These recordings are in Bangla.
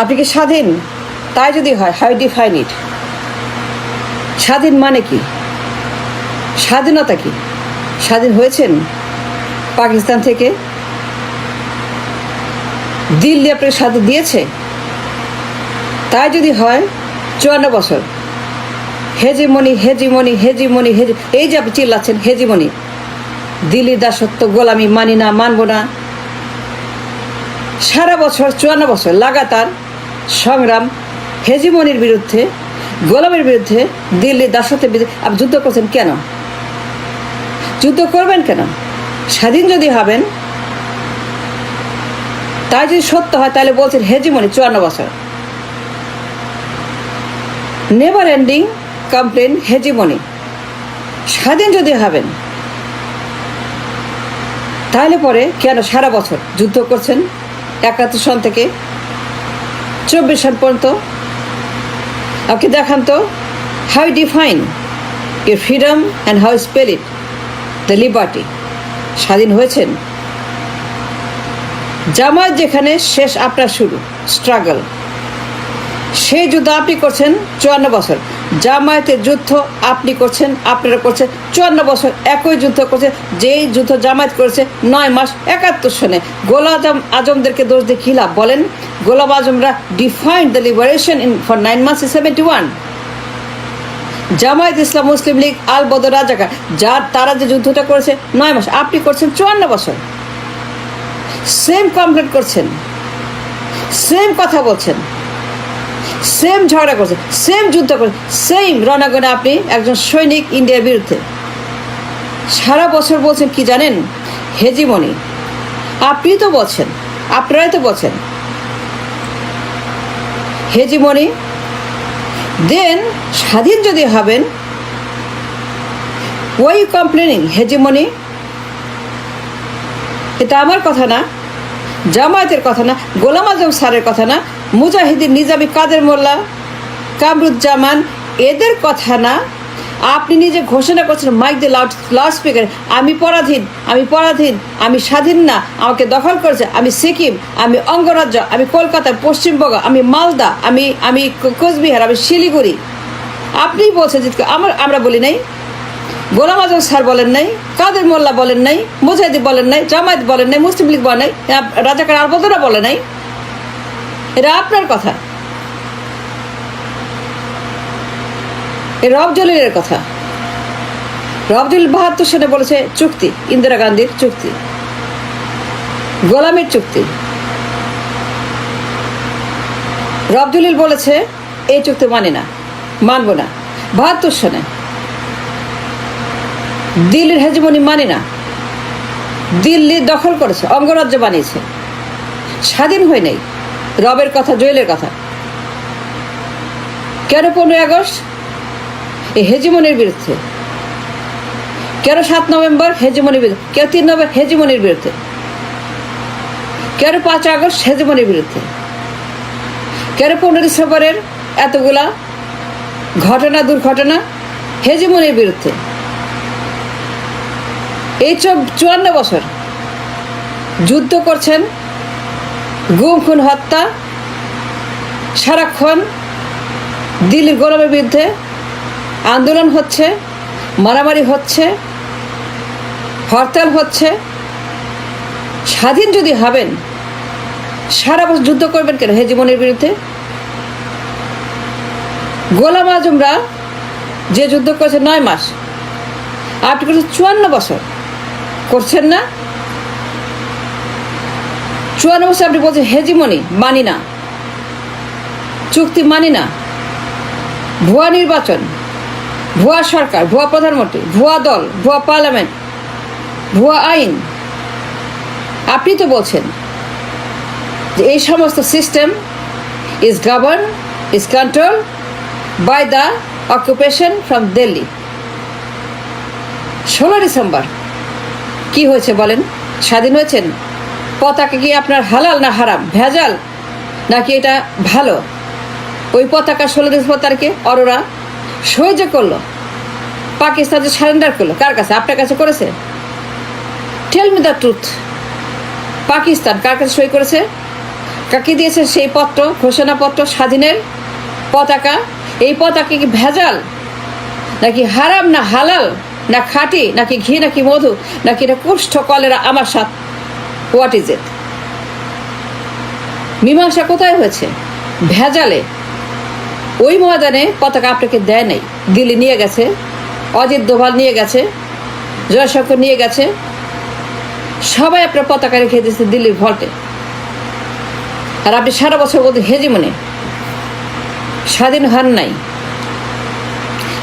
আপনি কি স্বাধীন? তাই যদি হয় হাই ডিফাইন ইট স্বাধীন মানে কি? স্বাধীনতা কি? স্বাধীন হয়েছেন পাকিস্তান থেকে? দিল্লি আপনাকে স্বাধীন দিয়েছে? তাই যদি হয়, চুয়ান্ন বছর। হেজিমণি হেজিমণি হেজিমণি হেজি, এই যে আপনি চিল্লাচ্ছেন হেজিমণি দিল্লির দাসত্ব গোলামি মানি না, মানব না। সারা বছর, চুয়ান্ন বছর, লাগাতার সংগ্রাম, হেজিমনির বিরুদ্ধে, গোলামের বিরুদ্ধে দিল্লির দাসত্বের বিরুদ্ধে, আপনি যুদ্ধ করছেন কেন? যুদ্ধ করবেন কেন? স্বাধীন যদি হবেন, তাই যদি সত্য হয়, তাহলে বলছেন হেজিমনি চুয়ান্ন বছর। Never ending complain hegemony. স্বাধীন যদি হবেন, তাহলে পরে কেন সারা বছর যুদ্ধ করছেন? একাত্তর সন থেকে চব্বিশ সাল পর্যন্ত। আপনি দেখান তো how define your freedom and how spell it the liberty স্বাধীন হয়েছেন? জামায়াত যেখানে, শেষ আপনার শুরু স্ট্রাগল সেই যুদ্ধ আপনি করছেন চুয়ান্ন বছর। জামায়াতের যুদ্ধ আপনি করছেন, আপনারা করছেন, চুয়ান্ন বছর একই যুদ্ধ করছে, যেই যুদ্ধ জামায়াত করেছে নয় মাস একাত্তর সনে। আজম আজমদেরকে দোষ দিয়ে কী লাভ বলেন? Golam Ajmara defined the liberation in for nine mass seventy one Jamaat Islam Muslim League Al Badr Razakar, যার তারা যে যুদ্ধটা করেছে নয় মাস, আপনি করছেন চুয়ান্ন বছর। সেম কমপ্লেন করছেন। সেম কথা বলছেন। সেম ঝগড়া করছে সেম যুদ্ধ করছে সেম রণাঙ্গনে আপনি একজন সৈনিক ইন্ডিয়ার বিরুদ্ধে। সারা বছর বলছেন কি জানেন? হেজিমনি। আপনি তো বলছেন, আপনারাই তো বলছেন। হেজিমনি দেন স্বাধীন যদি হবেন ওই কমপ্লেনিং হেজিমনি? এটা আমার কথা না। জামায়াতের কথা না, গোলাম আজম স্যারের কথা না, মুজাহিদিন নিজামি কাদের মোল্লা, কামরুজ্জামান, এদের কথা না। আপনি নিজে ঘোষণা করছেন, মাইক দিয়ে লাউড লাউড স্পিকার আমি পরাধীন আমি পরাধীন, আমি স্বাধীন না, আমাকে দখল করেছে, আমি সিকিম, আমি অঙ্গরাজ্য, আমি কলকাতা পশ্চিমবঙ্গ, আমি মালদা, আমি আমি কোচবিহার, আমি শিলিগুড়ি। আপনিই বলছেন যে, আমার, আমরা বলি নাই। গোলাম আজম স্যার বলেন নাই, কাদের মোল্লা বলেন নাই, মুজাহিদি বলেন নাই, জামায়াত বলেন নাই, মুসলিম লীগ বলেন নাই রাজাকার আলবদরা বলে নাই। এটা আপনার কথা। এ রব জলিলের কথা। রব জলিল বাহাত্তর সালে বলেছে, চুক্তি, ইন্দিরা গান্ধীর চুক্তি, গোলামের চুক্তি। রব জলিল বলেছে, এই চুক্তি মানে না, মানব না। বাহাত্তর সনে দিল্লির হেজমনি মানে না। দিল্লি দখল করেছে, অঙ্গরাজ্য বানিয়েছে। স্বাধীন হয়ে নেই, রবের কথা, জয়েলের কথা। কেন পনেরোই আগস্ট? এই হেজিমনির বিরুদ্ধে। কেন সাত নভেম্বর হেজিমনির বিরুদ্ধে? কেন তিন নভেম্বর হেজিমনির বিরুদ্ধে? কেন পাঁচ আগস্ট হেজিমনির বিরুদ্ধে? কেন পনেরো ডিসেম্বরের এতগুলা ঘটনা, দুর্ঘটনা হেজিমনির বিরুদ্ধে? এই চুয়ান্ন বছর যুদ্ধ করছেন, গুম খুন, হত্যা, সারাক্ষণ দিল্লির গরমের বিরুদ্ধে আন্দোলন হচ্ছে, মারামারি হচ্ছে, হরতাল হচ্ছে। স্বাধীন যদি হবেন, সারা বছর যুদ্ধ করবেন কেন হে জীবনের বিরুদ্ধে? গোলাম আজমরা যে যুদ্ধ করেছে নয় মাস আপনি করেছেন চুয়ান্ন বছর করছেন না? চুয়ান্ন বছর আপনি বলছেন হেজিমনি মানি না। চুক্তি মানি না। ভুয়া নির্বাচন, ভুয়া সরকার, ভুয়া প্রধানমন্ত্রী, ভুয়া দল, ভুয়া পার্লামেন্ট, ভুয়া আইন। আপনি তো বলছেন যে এই সমস্ত system is govern is control by the occupation from Delhi ষোলো ডিসেম্বর কি হয়েছে বলেন? স্বাধীন হয়েছেন? পতাকা কি আপনার হালাল না হারাম? ভেজাল? নাকি এটা ভালো? ওই পতাকা ষোলো ডিসেম্বর তারিখে অরোরা সই যে করল। পাকিস্তান যে সারেন্ডার করল, কার কাছে? আপনার কাছে করেছে? Tell me the truth Pakistan কার কাছে সই করেছে? কাকে দিয়েছে সেই পত্র, ঘোষণাপত্র স্বাধীনের পতাকা? এই পতাকা কি ভেজাল? নাকি হারাম না হালাল? না খাঁটি নাকি ঘি নাকি মধু নাকি এটা কুষ্ঠ কলেরা আমার সাথ। হোয়াট ইজ ইট মীমাংসা কোথায় হয়েছে? ভেজালে। ওই ময়দানে পতাকা আপনাকে দেয় নাই। দিল্লি নিয়ে গেছে, অজিত দোভাল নিয়ে গেছে, জয়শঙ্কর নিয়ে গেছে। সবাই আপনার পতাকা রেখে দিয়েছে দিল্লির ভল্টে আর আপনি সারা বছর বলতে হেজি মনে স্বাধীন হন নাই।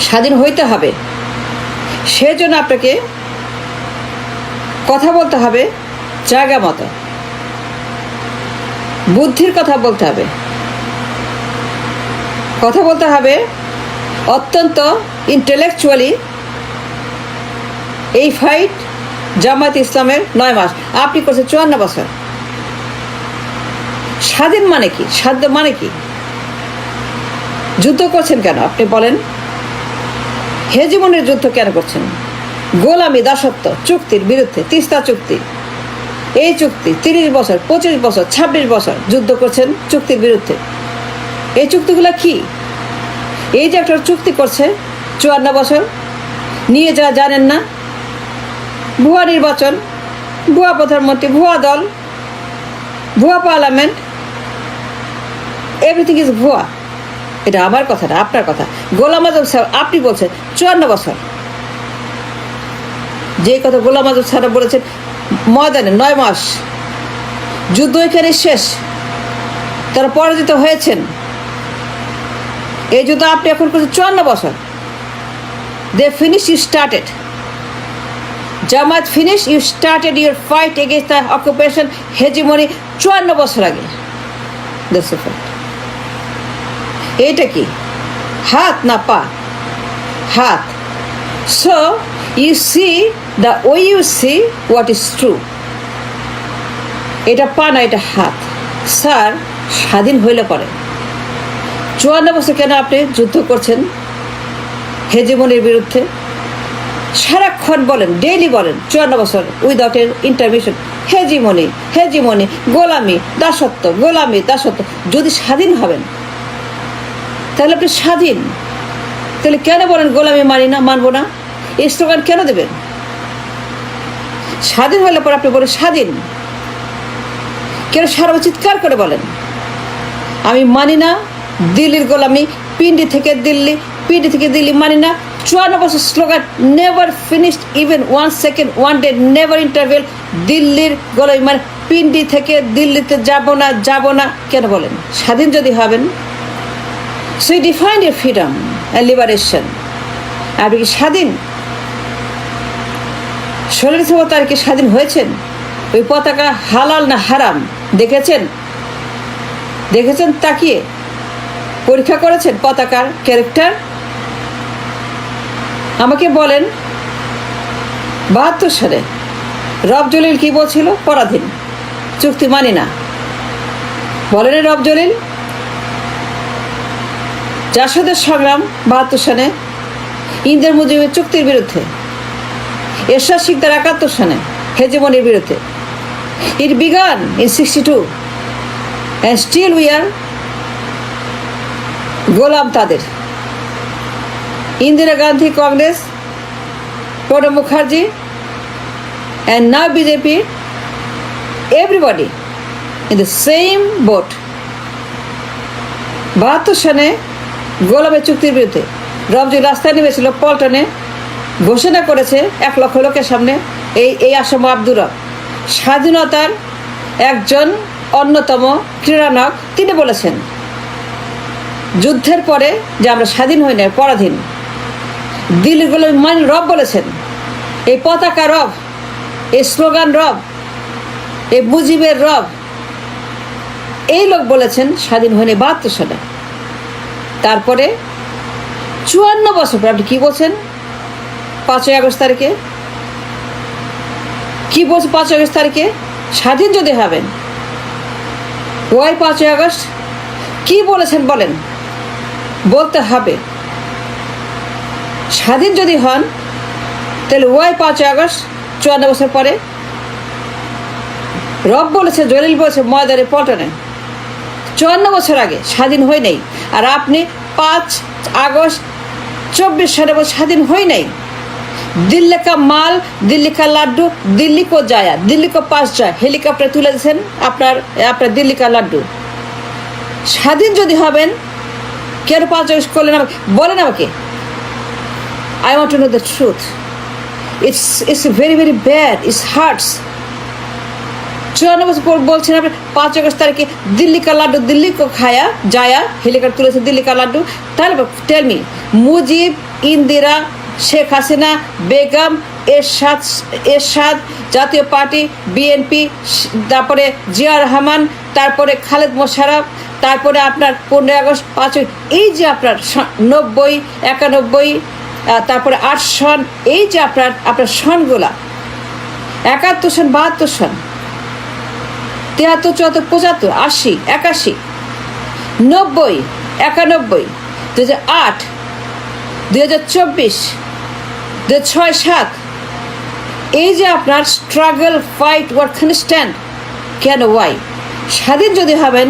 স্বাধীন হইতে হবে। সেজন্য আপনাকে কথা বলতে হবে জায়গা মতো। বুদ্ধির কথা বলতে হবে। কথা বলতে হবে অত্যন্ত ইন্টেলেকচুয়ালি এই ফাইট জামাত ইসলামের নয় মাস। আপনি করছেন চুয়ান্ন বছর। স্বাধীন মানে কি? সাধ্য মানে কি? যুদ্ধ করছেন কেন? আপনি বলেন হেজিমনের যুদ্ধ কেন করছেন? গোলামি, দাসত্ব, চুক্তির বিরুদ্ধে তিস্তা চুক্তি। এই চুক্তি তিরিশ বছর, পঁচিশ বছর, ছাব্বিশ বছর যুদ্ধ করছেন চুক্তির বিরুদ্ধে। এই চুক্তিগুলো কি? এই যে একটা চুক্তি করছে, চুয়ান্ন বছর, নিয়ে যা জানেন না, ভুয়া নির্বাচন, ভুয়া প্রধানমন্ত্রী, ভুয়া দল, ভুয়া পার্লামেন্ট এভরিথিং ইজ ভুয়া। এটা আমার কথা না আপনার কথা। গোলাম আজম সাহেব আপনি বলছেন চুয়ান্ন বছর। যে কথা গোলাম আজম সাহেব বলেছেন, ময়দানে নয় মাস। যুদ্ধ এখানে শেষ। তারা পরাজিত হয়েছেন। এই যুদ্ধ আপনি এখন করছেন চুয়ান্ন বছর। They finish you started Jamaat finish you started your fight against the occupation hegemony চুয়ান্ন বছর আগে। দ্যাটস ফ্যাক্ট এইটা কি? হাত না পা? হাত। সো ইউ সি দ্য ওই you see what is true এটা পা না, এটা হাত। স্যার স্বাধীন হইলে পরে। চুয়ান্ন বছর কেন আপনি যুদ্ধ করছেন? হেজিমনির বিরুদ্ধে? সারাক্ষণ বলেন ডেইলি বলেন, চুয়ান্ন বছর উইদাউট এর ইন্টারমিশন হেজিমনি হেজিমনি, গোলামি, দাসত্ব গোলামি, দাসত্ব। যদি স্বাধীন হবেন তাহলে আপনি স্বাধীন। তাহলে কেন বলেন গোলামি মানি না, মানবো না? এই স্লোগান কেন দেবেন? স্বাধীন হলে পর আপনি বলেন স্বাধীন। কেন সারা চিৎকার করে বলেন? আমি মানি না, দিল্লির গোলামি, পিন্ডি থেকে দিল্লি, পিন্ডি থেকে দিল্লি মানি না। চুয়ান্ন বছর slogan never finished even one second one day never interval দিল্লির গোলামি মানে পিন্ডি থেকে দিল্লিতে যাব না যাব না, কেন বলেন? স্বাধীন যদি হবেন so you define your freedom and liberation আপনি কি স্বাধীন? ষোলোই সতেরো তারিখে স্বাধীন হয়েছেন? ওই পতাকা হালাল না হারাম? দেখেছেন? দেখেছেন তাকিয়ে? পরীক্ষা করেছেন পতাকার ক্যারেক্টার? আমাকে বলেন, বাহাত্তর সালে রব জলিল কি বলছিল? পরাধীন। চুক্তি মানি না। বলেন রব জলিল জাসদের সংগ্রাম বাহাত্তর সালে ইন্দের মুজিবের চুক্তির বিরুদ্ধে, এরশাদ শিকদার একাত্তর সালে হেজেমনির বিরুদ্ধে। It began in sixty two and still we are গোলাম তাদের। Indira Gandhi Congress, Pranab Mukherjee and now BJP everybody in the same boat বাহাত্তর সালে গোলামের চুক্তির বিরুদ্ধে রবজি রাস্তায় নেমেছিল পল্টনে। ঘোষণা করেছে এক লক্ষ লোকের সামনে এই এই আসম আব্দুর স্বাধীনতার একজন অন্যতম ক্রীড়ানক তিনি বলেছেন, যুদ্ধের পরে যে আমরা স্বাধীন হই না পরাধীন। দিল্লির গোলাম মান রব বলেছেন, এই পতাকা রব, এই স্লোগান রব, এই মুজিবের রব, এই লোক বলেছেন স্বাধীন হয়নি বাহাত্তর সালে। তারপরে চুয়ান্ন বছর পর আপনি কী বলছেন? পাঁচই আগস্ট তারিখে? কী বলছে পাঁচই আগস্ট তারিখে? স্বাধীন যদি হবেন। ওয়াই পাঁচই আগস্ট? কি বলেছেন বলেন? বলতে হবে। স্বাধীন যদি হন, তাহলে ওয়াই পাঁচই আগস্ট, চুয়ান্ন বছর পরে? রব বলেছে, জলিল বলেছে, ময়দানে পল্টনে। চুয়ান্ন বছর আগে, স্বাধীন হয় নাই। আর আপনি পাঁচ আগস্ট চব্বিশ সালে স্বাধীন হয় নাই। দিল্লি কা মাল, দিল্লি কা লাড্ডু, দিল্লি কো যায়া, দিল্লি কো পাস যায়। হেলিকপ্টার তুলে দিয়েছেন আপনার আপনার দিল্লি কা লাড্ডু। স্বাধীন যদি হবেন, কেন পাঁচ আগস্ট করলেন আমাকে? বলেন আমাকে। I want to know the truth it's it's very very bad it's hurts চুয়ান্ন বছর বলছেন আপনি, পাঁচ আগস্ট তারিখে দিল্লি কা লাড্ডু, দিল্লি কো খায়া যায়া, হেলিকপ্টার তুলেছে দিল্লি কা লাড্ডু। তাহলে tell me Mujib, Indira, Sheikh Hasina, Begum, Ershad Ershad, Jatiya Party, BNP তারপরে জিয়া রহমান, তারপরে খালেদ মোশারফ তারপরে আপনার পনেরোই আগস্ট পাঁচই এই যে আপনার নব্বই, একানব্বই তারপরে আট সন, এই যে আপনার আপনার সনগুলা, একাত্তর সন, বাহাত্তর সন তিয়াত্তর চুয়াত্তর, পঁচাত্তর, আশি, একাশি, নব্বই, একানব্বই দু হাজার আট দু হাজার চব্বিশ দু ছয়, সাত। এই যে আপনার স্ট্রাগল ফাইট ওয়ার্কখানে স্ট্যান্ড কেন ওয়াই স্বাধীন যদি হবেন,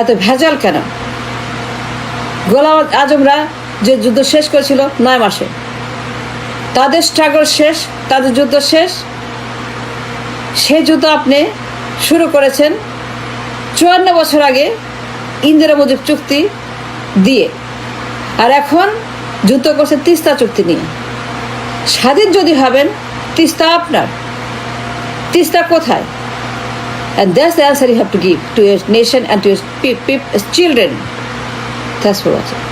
এত ভেজাল কেন? গোলাম আজমরা যে যুদ্ধ শেষ করেছিল নয় মাসে, তাদের স্ট্রাগল শেষ, তাদের যুদ্ধ শেষ। সেই যুদ্ধ আপনি শুরু করেছেন চুয়ান্ন বছর আগে ইন্দিরা মজুর চুক্তি দিয়ে। আর এখন যুদ্ধ করছে তিস্তা চুক্তি নিয়ে। স্বাধীন যদি হবেন, তিস্তা আপনার। তিস্তা কোথায়? And that's the answer you have to give to your nation and to your children that's for watching